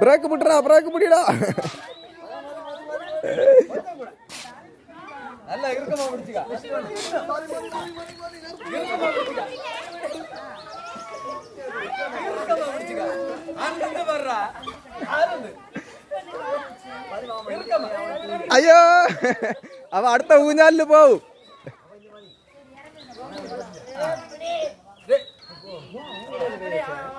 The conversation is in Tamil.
Break முட்டுறா break முடியடா. நல்லா இருக்கமா பிடிச்சிக்கா അയ്യോ അവ അടുത്ത ഊഞ്ഞാലില് പോവും Yeah.